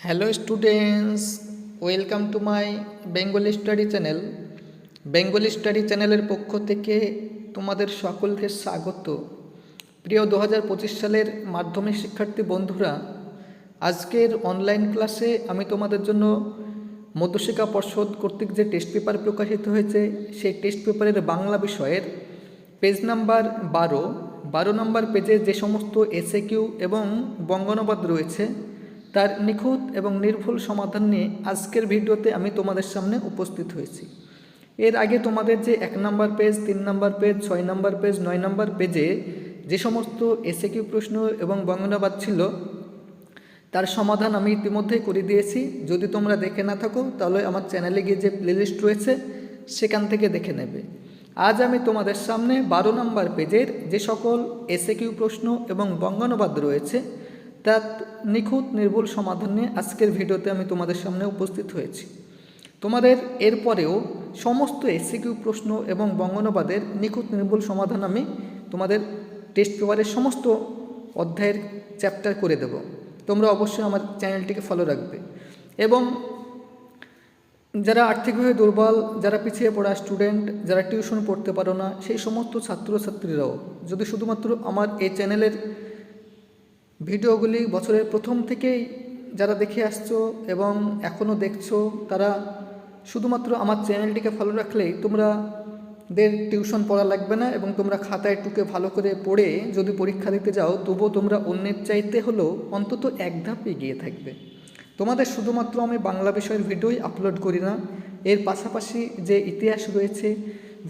Hello students welcome to my Bengali study channel Bengali study চ্যানেলের পক্ষ থেকে তোমাদের সকলকে স্বাগত। প্রিয় দু হাজার পঁচিশ সালের মাধ্যমিক শিক্ষার্থী বন্ধুরা, আজকের অনলাইন ক্লাসে আমি তোমাদের জন্য মধ্যশিক্ষা পর্ষদ কর্তৃক যে টেস্ট পেপার প্রকাশিত হয়েছে, সেই টেস্ট পেপারের বাংলা বিষয়ের পেজ নাম্বার বারো। বারো নম্বর পেজে যে সমস্ত এসএ কিউ এবং বঙ্গানুবাদ রয়েছে তার নিখুঁত এবং নির্ভুল সমাধান নিয়ে আজকের ভিডিওতে আমি তোমাদের সামনে উপস্থিত হয়েছি। এর আগে তোমাদের যে এক নম্বর পেজ, তিন নম্বর পেজ, ছয় নম্বর পেজ, নয় নম্বর পেজে যে সমস্ত এসএ কিউ প্রশ্ন এবং বঙ্গানুবাদ ছিল, তার সমাধান আমি ইতিমধ্যেই করে দিয়েছি। যদি তোমরা দেখে না থাকো, তাহলে আমার চ্যানেলে গিয়ে যে প্লেলিস্ট রয়েছে, সেখান থেকে দেখে নেবে। আজ আমি তোমাদের সামনে বারো নম্বর পেজের যে সকল এসএ কিউ প্রশ্ন এবং বঙ্গানুবাদ রয়েছে তার নিখুঁত নির্ভুল সমাধান নিয়ে আজকের ভিডিওতে আমি তোমাদের সামনে উপস্থিত হয়েছি। তোমাদের এরপরেও সমস্ত এসএ কিউ প্রশ্ন এবং বঙ্গনবাদের নিখুঁত নির্ভুল সমাধান আমি তোমাদের টেস্ট পেপারের সমস্ত অধ্যায়ের চ্যাপ্টার করে দেব। তোমরা অবশ্যই আমার চ্যানেলটিকে ফলো রাখবে। এবং যারা আর্থিকভাবে দুর্বল, যারা পিছিয়ে পড়া স্টুডেন্ট যারা টিউশন পড়তে পারো না, সেই সমস্ত ছাত্রছাত্রীরাও, যদি শুধুমাত্র আমার এই চ্যানেলের ভিডিওগুলি বছরের প্রথম থেকেই যারা দেখে আসছো এবং এখনও দেখছ, তারা শুধুমাত্র আমার চ্যানেলটিকে ফলো রাখলেই তোমরা দের টিউশন পড়া লাগবে না এবং তোমরা খাতায় টুকে ভালো করে পড়ে যদি পরীক্ষা দিতে যাও, তবুও তোমরা অন্যের চাইতে হলেও অন্তত এক ধাপ এগিয়ে থাকবে। তোমাদের শুধুমাত্র আমি বাংলা বিষয়ের ভিডিওই আপলোড করি না, এর পাশাপাশি যে ইতিহাস রয়েছে,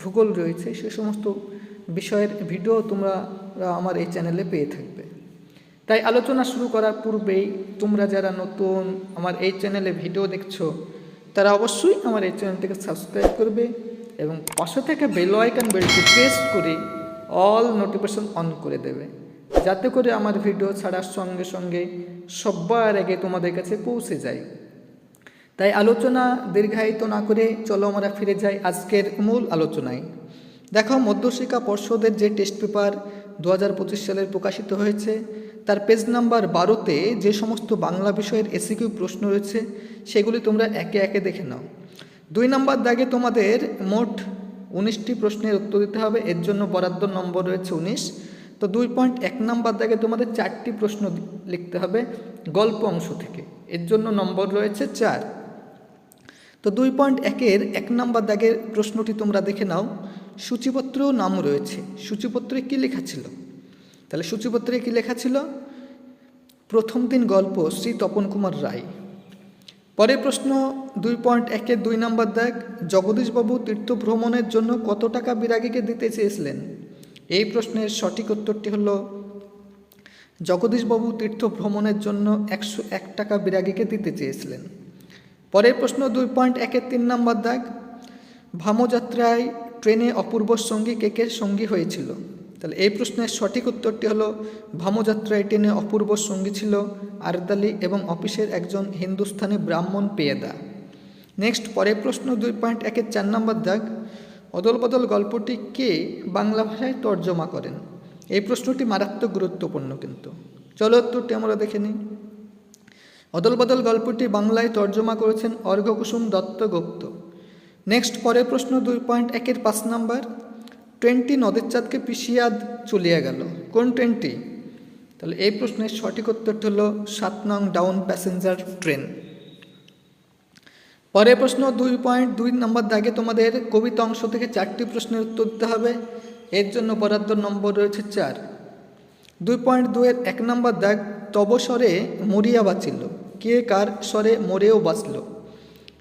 ভূগোল রয়েছে, সে সমস্ত বিষয়ের ভিডিও তোমরা আমার এই চ্যানেলে পেয়ে থাকবে। তাই আলোচনা শুরু করার পূর্বেই তোমরা যারা নতুন আমার এই চ্যানেলে ভিডিও দেখছ, তারা অবশ্যই আমার এই চ্যানেলটিকে সাবস্ক্রাইব করবে এবং পাশে থেকে বেল আইকন বেলটি প্রেস করে অল নোটিফিকেশন অন করে দেবে, যাতে করে আমার ভিডিও ছাড়ার সঙ্গে সঙ্গে সবার আগে তোমাদের কাছে পৌঁছে যায়। তাই আলোচনা দীর্ঘায়িত না করে চলো আমরা ফিরে যাই আজকের মূল আলোচনায়। দেখো মধ্যশিক্ষা পর্ষদের যে টেস্ট পেপার দু সালের প্রকাশিত হয়েছে তার পেজ নাম্বার বারোতে যে সমস্ত বাংলা বিষয়ের এসিকিউ প্রশ্ন রয়েছে, সেগুলি তোমরা একে একে দেখে নাও। দুই নম্বর দাগে তোমাদের মোট উনিশটি প্রশ্নের উত্তর দিতে হবে, এর জন্য বরাদ্দ নম্বর রয়েছে উনিশ। তো দুই পয়েন্ট এক নম্বর দাগে তোমাদের চারটি প্রশ্ন লিখতে হবে গল্প অংশ থেকে, এর জন্য নম্বর রয়েছে চার। তো দুই পয়েন্ট একের এক নম্বর দাগের প্রশ্নটি তোমরা দেখে নাও। সূচিপত্রেও নাম রয়েছে, সূচিপত্রে কী লেখা ছিল? তাহলে সূচিপত্রে কী লেখা ছিল? প্রথম দিন গল্প শ্রী তপন কুমার রায়। পরের প্রশ্ন, দুই পয়েন্ট একের দুই নম্বর দেখ, জগদীশবাবু তীর্থ ভ্রমণের জন্য কত টাকা বিরাগীকে দিতে চেয়েছিলেন? এই প্রশ্নের সঠিক উত্তরটি হল, জগদীশবাবু তীর্থ ভ্রমণের জন্য একশো এক টাকা বিরাগীকে দিতে চেয়েছিলেন। পরের প্রশ্ন, দুই পয়েন্ট একের তিন নম্বর দাগ ভামযাত্রায় ট্রেনে অপূর্ব সঙ্গী কে কে সঙ্গী হয়েছিল? তাহলে এই প্রশ্নের সঠিক উত্তরটি হলো ভামযাত্রায় ট্রেনে অপূর্ব সঙ্গী ছিল আরদালি এবং অফিসের একজন হিন্দুস্থানি ব্রাহ্মণ পেয়েদা। নেক্সট, পরের প্রশ্ন দুই পয়েন্ট একের চার নম্বর দাগ। অদল বদল গল্পটি কে বাংলা ভাষায় তর্জমা করেন? এই প্রশ্নটি মারাত্মক গুরুত্বপূর্ণ কিন্তু। চলো উত্তরটি আমরা দেখে নিই। অদল বদল গল্পটি বাংলায় তর্জমা করেছেন অর্ঘকুসুম দত্তগুপ্ত। নেক্সট, পরের প্রশ্ন দুই পয়েন্ট একের পাঁচ নাম্বার। ট্রেনটি নদের চাঁদকে পিছিয়াদ চলিয়া গেল। কোন ট্রেনটি? তাহলে এই প্রশ্নের সঠিক উত্তরটি হলো সাত নং ডাউন প্যাসেঞ্জার ট্রেন। পরের প্রশ্ন, দুই পয়েন্ট দুই নম্বর দাগে তোমাদের কবিতা অংশ থেকে চারটি প্রশ্নের উত্তর দিতে হবে। এর জন্য বরাদ্দ নম্বর রয়েছে চার। দুই পয়েন্ট দুয়ের এক নম্বর দাগ তবস্বরে মরিয়া বাঁচিল। কে কার স্বরে মরেও বাঁচল?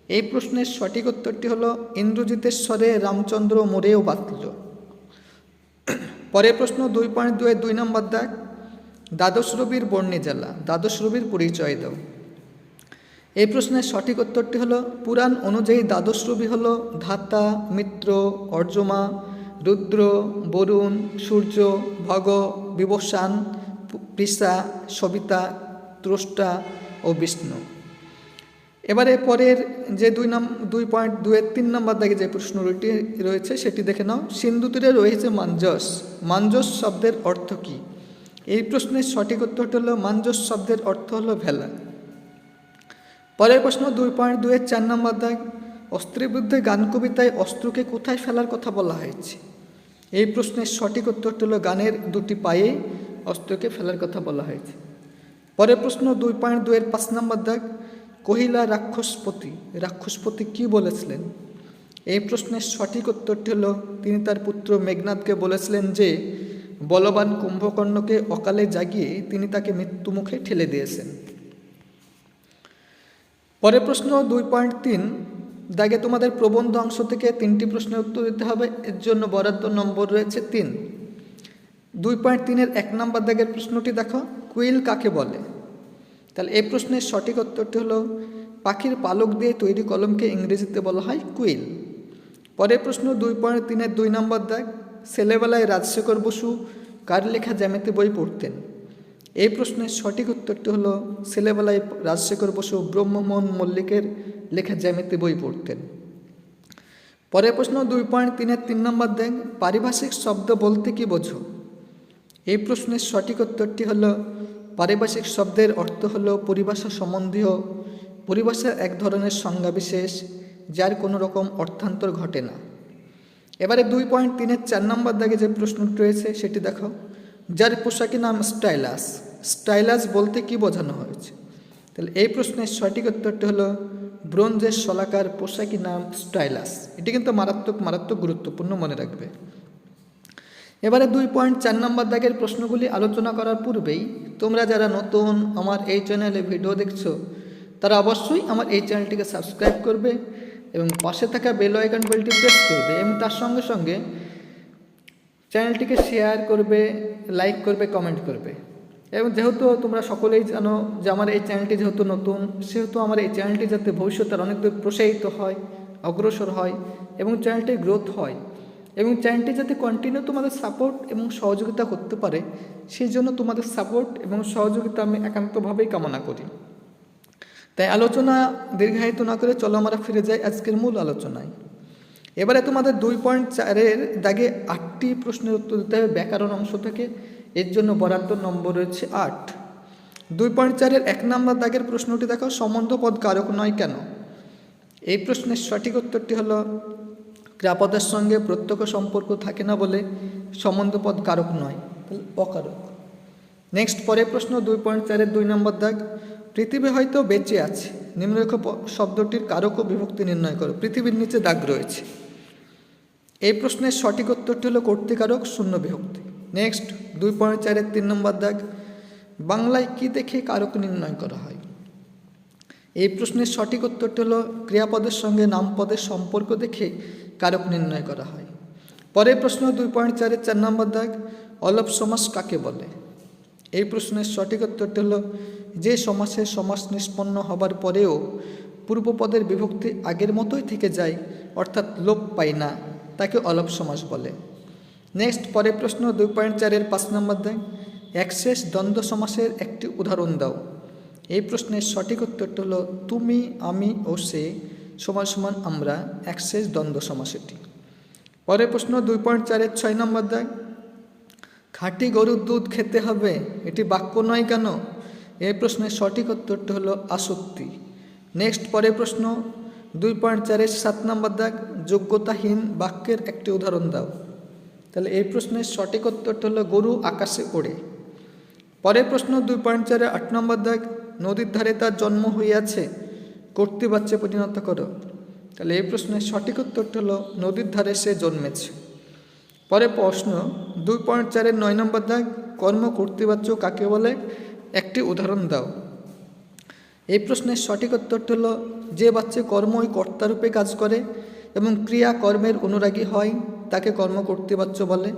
এই প্রশ্নের সঠিক উত্তরটি হলো ইন্দ্রজিতের স্বরে রামচন্দ্র মরেও বাঁচল। পরের প্রশ্ন দুই পয়েন্ট দুয়ের দুই নম্বর দাগ। দ্বাদশ রবির বর্ণে জেলা, দ্বাদশ রবির পরিচয় দাও। এই প্রশ্নের সঠিক উত্তরটি হলো, পুরাণ অনুযায়ী দ্বাদশ রবি হল ধাতা, মিত্র, অর্জমা, রুদ্র, বরুণ, সূর্য, ভগ বিবসান পৃষা সবিতা, ত্রষ্টা ও বিষ্ণু। এবারে পরের যে দুই নাম, দুই পয়েন্ট দুয়ের তিন নম্বর দাগে যে প্রশ্নটি রয়েছে, সেটি দেখে নাও। সিন্ধু তীরে রয়েছে মাঞ্জস। মাঞ্জস শব্দের অর্থ কী? এই প্রশ্নের সঠিক উত্তরটি হলো, মাঞ্জস শব্দের অর্থ হলো ভেলা। পরের প্রশ্ন, দুই পয়েন্ট দুইয়ের চার নম্বর দাগ অস্ত্রের বিরুদ্ধে গান কবিতায় অস্ত্রকে কোথায় ফেলার কথা বলা হয়েছে? এই প্রশ্নের সঠিক উত্তরটি হলো, গানের দুটি পায়ে অস্ত্রকে ফেলার কথা বলা হয়েছে। পরের প্রশ্ন, দুই পয়েন্ট দুয়ের পাঁচ নম্বর দাগ কহিলা রাক্ষসপতি রাক্ষসপতি কি বলেছিলেন? এই প্রশ্নের সঠিক উত্তরটি হলো, তিনি তার পুত্র মেঘনাথকে বলেছিলেন যে, বলবান কুম্ভকর্ণকে অকালে জাগিয়ে তিনি তাকে মৃত্যুমুখে ঠেলে দিয়েছেন। পরের প্রশ্ন দুই পয়েন্ট তিন। দাগে তোমাদের প্রবন্ধ অংশ থেকে তিনটি প্রশ্নের উত্তর দিতে হবে, এর জন্য বরাদ্দ নম্বর রয়েছে তিন। দুই পয়েন্ট তিনের এক নম্বর দাগের প্রশ্নটি দেখো, কুইল কাকে বলে? তাহলে এই প্রশ্নের সঠিক উত্তরটি হলো, পাখির পালক দিয়ে তৈরি কলমকে ইংরেজিতে বলা হয় কুইল। পরের প্রশ্ন দুই পয়েন্ট তিনের দুই নম্বর দাগ, ছেলেবেলায় রাজশেখর বসু কার লেখা জ্যামিতি বই পড়তেন? এই প্রশ্নের সঠিক উত্তরটি হলো, ছেলেবেলায় রাজশেখর বসু ব্রহ্মমোহন মল্লিকের লেখা জ্যামিতি বই পড়তেন। পরের প্রশ্ন দুই পয়েন্ট তিনের তিন নম্বর দেন পারিভাষিক শব্দ বলতে কি বোঝো? এই প্রশ্নের সঠিক উত্তরটি হলো পারিভাষিক শব্দের অর্থ হলো পরিভাষা সম্বন্ধীয়। পরিভাষা এক ধরনের সংজ্ঞা বিশেষ, যার কোনো রকম অর্থান্তর ঘটে না। এবারে দুই পয়েন্ট তিনের চার নম্বর দাগে যে প্রশ্নটি রয়েছে, সেটি দেখো। যার পোশাকি নাম স্টাইলাস। স্টাইলাস বলতে কি বোঝানো হয়েছে? তাহলে এই প্রশ্নের সঠিক উত্তরটি হলো ব্রোঞ্জের শলাকার পোশাকি নাম স্টাইলাস। এটি কিন্তু মারাত্মক মারাত্মক গুরুত্বপূর্ণ মনে রাখবে। এবারে দুই পয়েন্ট চার নম্বর দাগের প্রশ্নগুলি আলোচনা করার পূর্বেই তোমরা যারা নতুন আমার এই চ্যানেলে ভিডিও দেখছ, তারা অবশ্যই আমার এই চ্যানেলটিকে সাবস্ক্রাইব করবে এবং পাশে থাকা বেল আইকন বেলটি প্রেস করবে এবং তার সঙ্গে সঙ্গে চ্যানেলটিকে শেয়ার করবে, লাইক করবে, কমেন্ট করবে। এবং যেহেতু তোমরা সকলেই জানো যে আমার এই চ্যানেলটি যেহেতু নতুন, সেহেতু আমার এই চ্যানেলটি যাতে ভবিষ্যতের অনেক দূর প্রসারিত হয়, অগ্রসর হয় এবং চ্যানেলটির গ্রোথ হয় এবং চ্যানেলটি যাতে কন্টিনিউ তোমাদের সাপোর্ট এবং সহযোগিতা করতে পারে, সেই জন্য তোমাদের সাপোর্ট এবং সহযোগিতা আমি একান্তভাবেই কামনা করি। তাই আলোচনা দীর্ঘায়িত না করে চলো আমরা ফিরে যাই আজকের মূল আলোচনায়। এবারে তোমাদের দুই পয়েন্ট চারের দাগে আটটি প্রশ্নের উত্তর দিতে হবে। ব্যাকরণ অংশ থেকে, এর জন্য বরাদ্দ নম্বর রয়েছে আট। দুই পয়েন্ট চারের এক নম্বর দাগের প্রশ্নটি দেখো সম্বন্ধপদ কারক নয় কেন? এই প্রশ্নের সঠিক উত্তরটি হলো ক্রিয়াপদের সঙ্গে প্রত্যক্ষ সম্পর্ক থাকে না বলে সম্বন্ধপদ কারক নয় তাহলে অকারক। নেক্সট, পরের প্রশ্ন দুই পয়েন্ট চারের দুই নম্বর দাগ। পৃথিবী হয়তো বেঁচে আছে, নিম্নরেখ শব্দটির কারক ও বিভক্তি নির্ণয় করো, পৃথিবীর নিচে দাগ রয়েছে। এই প্রশ্নের সঠিক উত্তরটি হলো কর্তৃকারক, শূন্য বিভক্তি। নেক্সট, দুই পয়েন্ট চারের তিন নম্বর দাগ। বাংলায় কি দেখে কারক নির্ণয় করা হয়? এই প্রশ্নের সঠিক উত্তরটি হলো ক্রিয়াপদের সঙ্গে নামপদের সম্পর্ক দেখে কারক নির্ণয় করা হয়। পরের প্রশ্ন দুই পয়েন্ট চারের চার নম্বর দাগ, অলপ সমাস কাকে বলে? এই প্রশ্নের সঠিক উত্তরটি হল, যে সমাসে সমাস নিষ্পন্ন হবার পরেও পূর্বপদের বিভক্তি আগের মতোই থেকে যায়, অর্থাৎ লোপ পায় না, তাকে অলপ সমাস বলে। নেক্সট পরের প্রশ্ন দুই পয়েন্ট চারের পাঁচ নম্বর দেয় একশেষ দ্বন্দ্ব সমাসের একটি উদাহরণ দাও। এই প্রশ্নের সঠিক উত্তরটি হলো, তুমি, আমি ও সে সমান সমান আমরা একশেষ দ্বন্দ্ব সমাস এটি পরের প্রশ্ন দুই পয়েন্ট চারের ছয় নম্বর দেয় খাঁটি গরুর দুধ খেতে হবে, এটি বাক্য নয় কেন? এই প্রশ্নের সঠিক উত্তরটি হলো আসক্তি। নেক্সট পরের প্রশ্ন দুই পয়েন্ট চারের সাত নম্বর দাগ যোগ্যতাহীন বাক্যের একটি উদাহরণ দাও। তাহলে এই প্রশ্নের সঠিক উত্তরটি হলো গরু আকাশে ওড়ে। পরের প্রশ্ন দুই পয়েন্ট চারে আট নম্বর দাগ নদীর ধারে তার জন্ম হইয়াছে কর্তৃবাচ্যে পরিণত করো। তাহলে এই প্রশ্নের সঠিক উত্তরটি হলো, নদীর ধারে সে জন্মেছে। পরে প্রশ্ন, দুই পয়েন্ট চারের নয় নম্বর দাগ কর্ম কর্তৃবাচ্য কাকে বলে? একটি উদাহরণ দাও। এই প্রশ্নের সঠিক উত্তরটি হলো, যে বাচ্চা কর্মই কর্তারূপে কাজ করে এবং ক্রিয়া কর্মের অনুরাগী হয়, তাকে কর্ম কর্তৃবাচ্য বলে।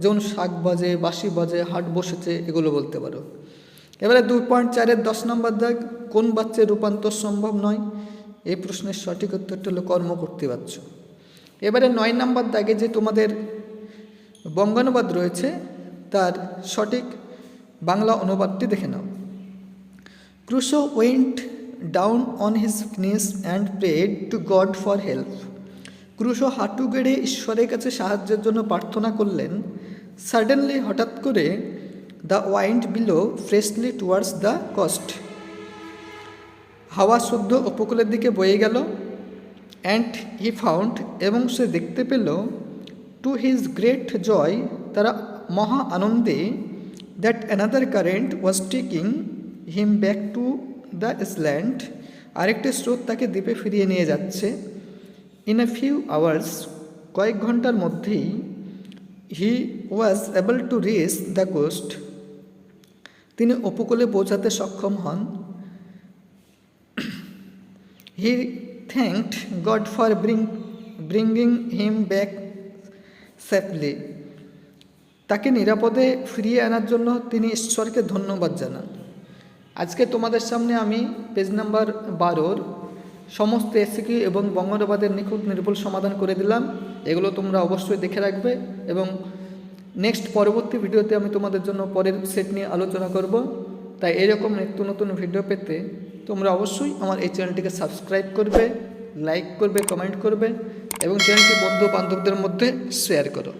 যেমন শাক বাজে, বাঁশি বাজে, হাট বসেছে, এগুলো বলতে পারো। এবারে দুই পয়েন্ট চারের দশ নম্বর দাগ, কোন বাচ্চার রূপান্তর সম্ভব নয়? এই প্রশ্নের সঠিক উত্তরটি হলো কর্ম কর্তৃবাচ্য এবারে নয় নম্বর দাগে যে তোমাদের বঙ্গানুবাদ রয়েছে, তার সঠিক বাংলা অনুবাদটি দেখে নাও। Crusoe went down on his knees and prayed to God for help. Crusoe হাঁটু গেড়ে ঈশ্বরের কাছে সাহায্যের জন্য প্রার্থনা করলেন। সাডেনলি হঠাৎ করে the wind blew freshly towards the coast হাওয়া শুদ্ধ উপকূলের দিকে বয়ে গেল। অ্যান্ড হি ফাউন্ড এবং সে দেখতে পেল টু হিজ গ্রেট জয় তারা মহা আনন্দে that another current was taking him back to the island আরেকটি স্রোত তাকে দ্বীপে ফিরিয়ে নিয়ে যাচ্ছে। ইন এ ফিউ আওয়ার্স কয়েক ঘণ্টার মধ্যেই he was able to reach the coast তিনি উপকূলে পৌঁছাতে সক্ষম হন। He thanked God for bring bringing him back safely তাকে নিরাপদে ফিরিয়ে আনার জন্য তিনি ঈশ্বরকে ধন্যবাদ জানান। আজকে তোমাদের সামনে আমি পেজ নাম্বার বারোর সমস্ত এসিকি এবং বঙ্গনবাদের নিখুঁত নির্ভুল সমাধান করে দিলাম। এগুলো তোমরা অবশ্যই দেখে রাখবে এবং নেক্সট পরবর্তী ভিডিওতে আমি তোমাদের জন্য পরের সেট নিয়ে আলোচনা করব। তাই এরকম নিত্য নতুন ভিডিও পেতে তোমরা অবশ্যই আমার এই চ্যানেলটিকে সাবস্ক্রাইব করবে লাইক করবে কমেন্ট করবে এবং চ্যানেলটি বন্ধু বান্ধবদের মধ্যে শেয়ার করো।